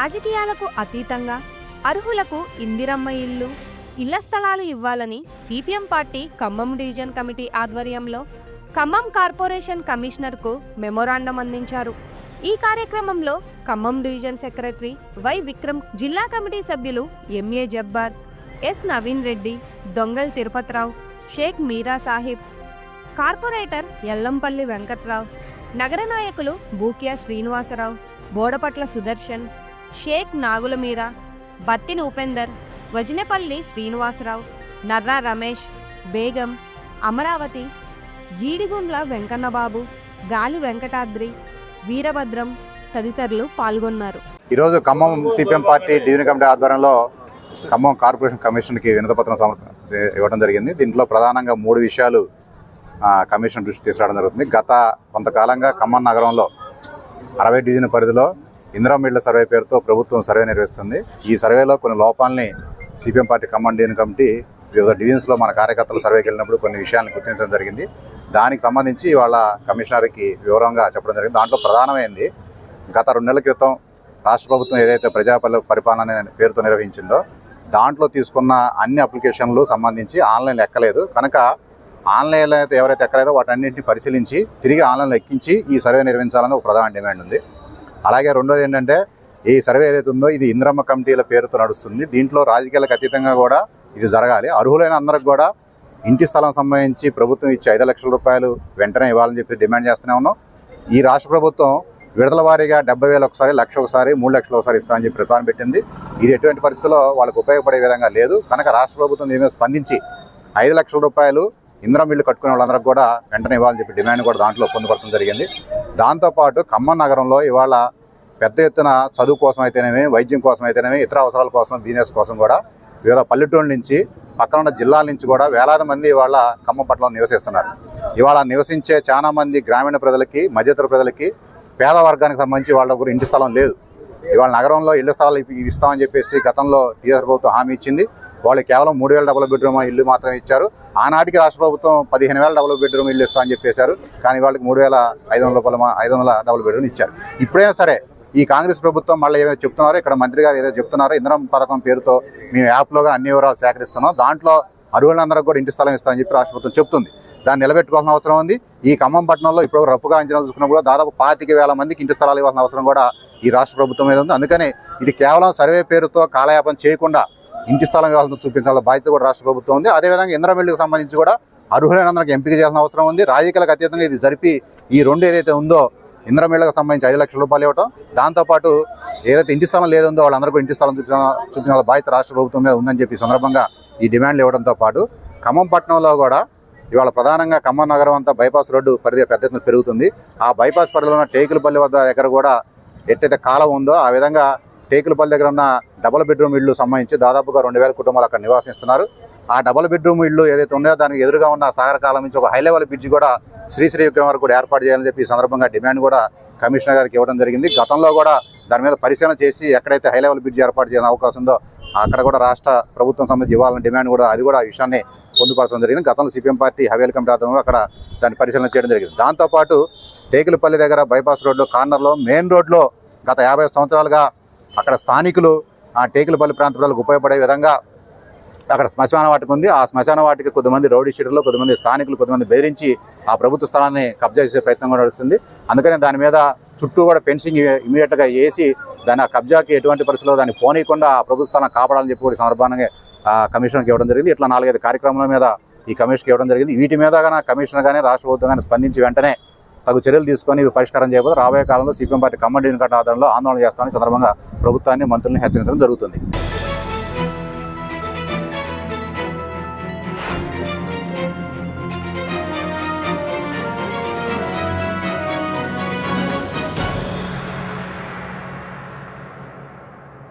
రాజకీయాలకు అతీతంగా అర్హులకు ఇందిరమ్మ ఇల్లు ఇళ్ళ స్థలాలు ఇవ్వాలని CPM party Khammam division committee ఆధ్వర్యంలో ఖమ్మం కార్పొరేషన్ కమిషనర్కు మెమోరాండం అందించారు. ఈ కార్యక్రమంలో Khammam division secretary Y Vikram జిల్లా కమిటీ సభ్యులు MA Jabbar S Naveen Reddy Dongal Tirupathirao Sheikh Meera Sahib corporator Ellampalli Venkatrao నగర నాయకులు బూకియా శ్రీనివాసరావు బోడపట్ల సుదర్శన్ షేక్ నాగులమీర బత్తిని ఉపేందర్ వజనపల్లి శ్రీనివాసరావు నర్రా రమేష్ బేగం అమరావతి జీడిగుండ్ల వెంకన్నబాబు గాలి వెంకటాద్రి వీరభద్రం తదితరులు పాల్గొన్నారు. ఈరోజు Khammam CPM party division committee ఆధ్వర్యంలో ఖమ్మం కార్పొరేషన్ కమిషన్కి వినతపత్రం సమర్ప ఇవ్వడం జరిగింది. దీంట్లో ప్రధానంగా మూడు విషయాలు కమిషన్ దృష్టి తీసుకురావడం జరుగుతుంది. గత కొంతకాలంగా ఖమ్మం నగరంలో అరవై డివిజన్ పరిధిలో ఇందిరామిళ్ళ సర్వే పేరుతో ప్రభుత్వం సర్వే నిర్వహిస్తుంది. ఈ సర్వేలో కొన్ని లోపాలని సిపిఎం పార్టీ ఖమ్మం కమిటీ వివిధ డివిజన్స్లో మన కార్యకర్తలు సర్వేకి వెళ్ళినప్పుడు కొన్ని విషయాలను గుర్తించడం జరిగింది. దానికి సంబంధించి వాళ్ళ కమిషనర్కి వివరంగా చెప్పడం జరిగింది. దాంట్లో ప్రధానమైంది గత రెండు నెలల క్రితం రాష్ట్ర ప్రభుత్వం ఏదైతే ప్రజాపల్లి పరిపాలన అనే పేరుతో నిర్వహించిందో దాంట్లో తీసుకున్న అన్ని అప్లికేషన్లు సంబంధించి ఆన్లైన్లో ఎక్కలేదు. కనుక ఆన్లైన్లో అయితే ఎవరైతే ఎక్కలేదో వాటన్నింటిని పరిశీలించి తిరిగి ఆన్లైన్లో ఎక్కించి ఈ సర్వే నిర్వహించాలని ఒక ప్రధాన డిమాండ్ ఉంది. అలాగే రెండోది ఏంటంటే ఈ సర్వే ఏదైతే ఉందో ఇది ఇంద్రమ్మ కమిటీల పేరుతో నడుస్తుంది. దీంట్లో రాజకీయాలకు అతీతంగా కూడా ఇది జరగాలి. అర్హులైన అందరికి కూడా ఇంటి స్థలం సంబంధించి ప్రభుత్వం ఇచ్చే ఐదు లక్షల రూపాయలు వెంటనే ఇవ్వాలని చెప్పి డిమాండ్ చేస్తూనే ఉన్నాం. ఈ రాష్ట్ర ప్రభుత్వం విడతల వారీగా డెబ్బై వేలు ఒకసారి లక్ష ఒకసారి మూడు లక్షలు ఒకసారి ఇస్తామని చెప్పి ప్రతిపాదన పెట్టింది. ఇది ఎటువంటి పరిస్థితుల్లో వాళ్ళకు ఉపయోగపడే విధంగా లేదు. కనుక రాష్ట్ర ప్రభుత్వం దీని మీద స్పందించి ఐదు లక్షల రూపాయలు ఇంద్రం ఇల్లు కట్టుకునే వాళ్ళందరికీ కూడా వెంటనే ఇవ్వాలని చెప్పి డిమాండ్ కూడా దాంట్లో పొందుపరచడం జరిగింది. దాంతోపాటు ఖమ్మం నగరంలో ఇవాళ పెద్ద ఎత్తున చదువు కోసం అయితేనేమి వైద్యం కోసం అయితేనేమి ఇతర అవసరాల కోసం బిజినెస్ కోసం కూడా వివిధ పల్లెటూళ్ళ నుంచి పక్కన ఉన్న జిల్లాల నుంచి కూడా వేలాది మంది ఇవాళ ఖమ్మం పట్టణంలో నివసిస్తున్నారు. ఇవాళ నివసించే చాలా మంది గ్రామీణ ప్రజలకి మధ్యతర ప్రజలకి పేద వర్గానికి సంబంధించి వాళ్ళ దగ్గర ఇంటి స్థలం లేదు. ఇవాళ నగరంలో ఇళ్ళ స్థలాలు ఇస్తామని చెప్పేసి గతంలో టీఆర్ ప్రభుత్వం హామీ ఇచ్చింది. వాళ్ళు కేవలం మూడు వేల డబుల్ బెడ్రూమ్ ఇల్లు మాత్రమే ఇచ్చారు. ఆనాటికి రాష్ట్ర ప్రభుత్వం పదిహేను వేల డబుల్ బెడ్రూమ్ ఇల్లు ఇస్తామని చెప్పేశారు. కానీ వాళ్ళకి మూడు వేల ఐదు వందల రూపాయలు ఐదు వందల డబుల్ బెడ్రూమ్ ఇచ్చారు. ఇప్పుడైనా సరే ఈ కాంగ్రెస్ ప్రభుత్వం మళ్ళీ ఏదైతే చెప్తున్నారో ఇక్కడ మంత్రి గారు ఏదైతే చెప్తున్నారో ఇంధనం పథకం పేరుతో మేము యాప్లో అన్ని వివరాలు సేకరిస్తున్నాం. దాంట్లో అర్హులందరికీ కూడా ఇంటి స్థలం ఇస్తామని చెప్పి రాష్ట్ర ప్రభుత్వం చెప్తుంది. దాన్ని నిలబెట్టుకోవాల్సిన అవసరం ఉంది. ఈ ఖమ్మం పట్టణంలో ఇప్పుడు రఫ్గా అంచనా చూసుకున్న కూడా దాదాపు పాతిక వేల మందికి ఇంటి స్థలాలు ఇవ్వాల్సిన అవసరం కూడా ఈ రాష్ట్ర ప్రభుత్వం మీద ఉంది. అందుకని ఇది కేవలం సర్వే పేరుతో కాలయాపన చేయకుండా ఇంటి స్థలం కావాల్సిన చూపించాల బాధ్యత కూడా రాష్ట్ర ప్రభుత్వం ఉంది. అదేవిధంగా ఇంద్రమిల్లుకు సంబంధించి కూడా అర్హులైనందరికి ఎంపిక చేయాల్సిన అవసరం ఉంది. రాజకీయాలకు అతీతంగా ఇది జరిపి ఈ రెండు ఏదైతే ఉందో ఇంద్రమిళ్ళకు సంబంధించి ఐదు లక్షల రూపాయలు ఇవ్వటం దాంతోపాటు ఏదైతే ఇంటి స్థలం లేదుందో వాళ్ళందరికీ ఇంటి స్థలం చూపించాల చూపించాల్సిన బాధ్యత రాష్ట్ర ప్రభుత్వం మీద ఉందని చెప్పి సందర్భంగా ఈ డిమాండ్లు ఇవ్వడంతో పాటు ఖమ్మం పట్టణంలో కూడా ఇవాళ ప్రధానంగా ఖమ్మం నగరం అంతా బైపాస్ రోడ్డు పరిధి పెద్ద ఎత్తున పెరుగుతుంది. ఆ బైపాస్ పరిధిలో ఉన్న టేకులపల్లి వద్ద దగ్గర కూడా ఎట్టయితే కాలం ఉందో ఆ విధంగా టేకులపల్లి దగ్గర ఉన్న డబల్ బెడ్రూమ్ ఇల్లు సంబంధించి దాదాపుగా రెండు వేల కుటుంబాలు అక్కడ నివాసిస్తున్నారు. ఆ డబల్ బెడ్రూమ్ ఇల్లు ఏదైతే ఉన్నాయో దానికి ఎదురుగా ఉన్న సాగర కాలం నుంచి ఒక హై లెవెల్ బ్రిడ్జ్ కూడా శ్రీశ్రీ విగ్రహం వరకు కూడా ఏర్పాటు చేయాలని చెప్పి ఈ సందర్భంగా డిమాండ్ కూడా కమిషనర్ గారికి ఇవ్వడం జరిగింది. గతంలో కూడా దాని మీద పరిశీలన చేసి ఎక్కడైతే హై లెవెల్ బ్రిడ్జ్ ఏర్పాటు చేయాలని అవకాశం ఉందో అక్కడ కూడా రాష్ట్ర ప్రభుత్వం సంబంధించి ఇవ్వాలని డిమాండ్ కూడా అది కూడా ఆ విషయాన్ని పొందుపరచడం జరిగింది. గతంలో సిపిఎం పార్టీ హవేల్ కమిటీ ఆధ్వర్యంలో అక్కడ దాన్ని పరిశీలన చేయడం జరిగింది. దాంతోపాటు టేకులపల్లి దగ్గర బైపాస్ రోడ్లో కార్నర్లో మెయిన్ రోడ్లో గత యాభై సంవత్సరాలుగా అక్కడ స్థానికులు ఆ టేకులపల్లి ప్రాంత ప్రజలకు ఉపయోగపడే విధంగా అక్కడ శ్మశాన వాటికి ఉంది. ఆ శ్మశాన వాటికి కొద్దిమంది రౌడీ షీటర్లు కొద్దిమంది స్థానికులు కొద్దిమంది బెదిరించి ఆ ప్రభుత్వ స్థలాన్ని కబ్జా చేసే ప్రయత్నం కూడా నడుస్తుంది. అందుకని దాని మీద చుట్టూ కూడా ఫెన్సింగ్ ఇమీడియట్గా వేసి దాని ఆ కబ్జాకి ఎటువంటి పరిస్థితుల్లో దాన్ని పోనీయకుండా ఆ ప్రభుత్వ స్థానం కాపాడాలని చెప్పి కూడా సందర్భంగా ఆ కమిషన్కి ఇవ్వడం జరిగింది. ఇట్లా నాలుగైదు కార్యక్రమాల మీద ఈ కమిషన్కి ఇవ్వడం జరిగింది. వీటి మీద కానీ కమిషనర్ కానీ రాష్ట్ర ప్రభుత్వం కానీ స్పందించి వెంటనే తగు చర్యలు తీసుకొని ఇవి పరిష్కారం చేయకపోతే రాబోయే కాలంలో సిపిఎం పార్టీ కమ్మడి ఆధారంలో ఆందోళన చేస్తామని సందర్భంగా ప్రభుత్వాన్ని మంత్రుల్ని హెచ్చరించడం జరుగుతుంది.